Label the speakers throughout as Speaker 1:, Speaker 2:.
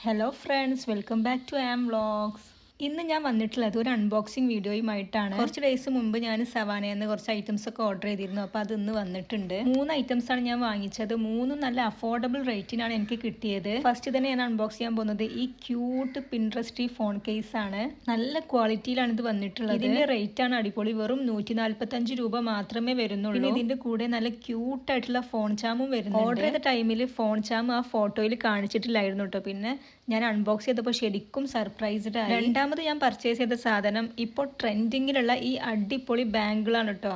Speaker 1: hello friends welcome back to am vlogs ഇന്ന് ഞാൻ വന്നിട്ടുള്ളത് ഒരു അൺബോക്സിങ് വീഡിയോയുമായിട്ടാണ്. കുറച്ച് ഡേയ്സ് മുമ്പ് ഞാൻ സവാനയിൽ നിന്ന് കുറച്ച് ഐറ്റംസ് ഒക്കെ ഓർഡർ ചെയ്തിരുന്നു. അപ്പോൾ അത് ഇന്ന് വന്നിട്ടുണ്ട്. മൂന്ന് ഐറ്റംസ് ആണ് ഞാൻ വാങ്ങിച്ചത്. മൂന്നും നല്ല അഫോർഡബിൾ റേറ്റിനാണ് എനിക്ക് കിട്ടിയത്. ഫസ്റ്റ് തന്നെ ഞാൻ അൺബോക്സ് ചെയ്യാൻ പോകുന്നത് ഈ ക്യൂട്ട് പിൻട്രസ്റ്റി ഫോൺ കേസ് ആണ്. നല്ല ക്വാളിറ്റിയിലാണ് ഇത് വന്നിട്ടുള്ളത്. ഇതിന്റെ റേറ്റ് ആണ് അടിപൊളി. വെറും നൂറ്റി നാല്പത്തി അഞ്ച് രൂപ മാത്രമേ വരുന്നുള്ളൂ. ഇതിന്റെ കൂടെ നല്ല ക്യൂട്ട് ആയിട്ടുള്ള ഫോൺ ചാമും വരുന്നു ഓർഡർ ചെയ്ത ടൈമിൽ ഫോൺ ചാം ആ ഫോട്ടോയിൽ കാണിച്ചിട്ടില്ലായിരുന്നു കേട്ടോ പിന്നെ ഞാൻ അൺബോക്സ് ചെയ്തപ്പോൾ ശരിക്കും സർപ്രൈസ്ഡ് ആയി. രണ്ടാമത് ഞാൻ പർച്ചേസ് ചെയ്ത സാധനം ഇപ്പോൾ ട്രെൻഡിങ്ങിലുള്ള ഈ അടിപൊളി ബാങ്കിളാണ് കേട്ടോ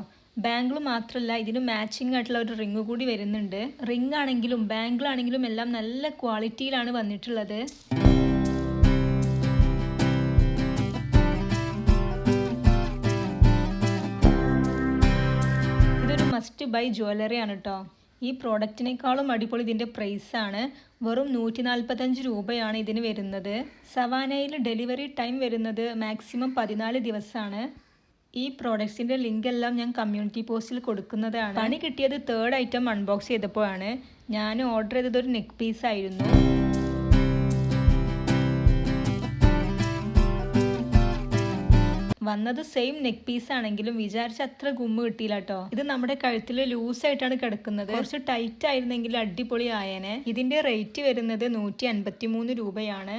Speaker 1: ബാങ്കിൾ മാത്രമല്ല ഇതിന് മാച്ചിങ് ആയിട്ടുള്ള ഒരു റിങ് കൂടി വരുന്നുണ്ട്. റിങ് ആണെങ്കിലും ബാങ്കിൾ ആണെങ്കിലും എല്ലാം നല്ല ക്വാളിറ്റിയിലാണ് വന്നിട്ടുള്ളത്. ഇതൊരു മസ്റ്റ് ബൈ ജ്വല്ലറി ആണ് കേട്ടോ ഈ പ്രോഡക്റ്റിനേക്കാളും അടിപൊളി ഇതിന്റെ പ്രൈസാണ്. വെറും നൂറ്റി നാൽപ്പത്തഞ്ച് രൂപയാണ് ഇതിന് വരുന്നത്. സവാനയിൽ ഡെലിവറി ടൈം വരുന്നത് മാക്സിമം പതിനാല് ദിവസമാണ്. ഈ പ്രോഡക്റ്റ്സിന്റെ ലിങ്ക് എല്ലാം ഞാൻ കമ്മ്യൂണിറ്റി പോസ്റ്റിൽ കൊടുക്കുന്നതാണ്. പണി കിട്ടിയത് തേർഡ് ഐറ്റം അൺബോക്സ് ചെയ്തപ്പോഴാണ്. ഞാൻ ഓർഡർ ചെയ്തത് ഒരു നെക്ക് പീസ് ആയിരുന്നു വന്നത് സെയിം നെക്ക് പീസ് ആണെങ്കിലും വിചാരിച്ച അത്ര ഗുമ്മ കിട്ടിയില്ല കേട്ടോ ഇത് നമ്മുടെ കഴുത്തിൽ ലൂസ് ആയിട്ടാണ് കിടക്കുന്നത്. കുറച്ച് ടൈറ്റ് ആയിരുന്നെങ്കിൽ അടിപൊളി ആയേനെ. ഇതിന്റെ റേറ്റ് വരുന്നത് നൂറ്റി അൻപത്തി മൂന്ന് രൂപയാണ്.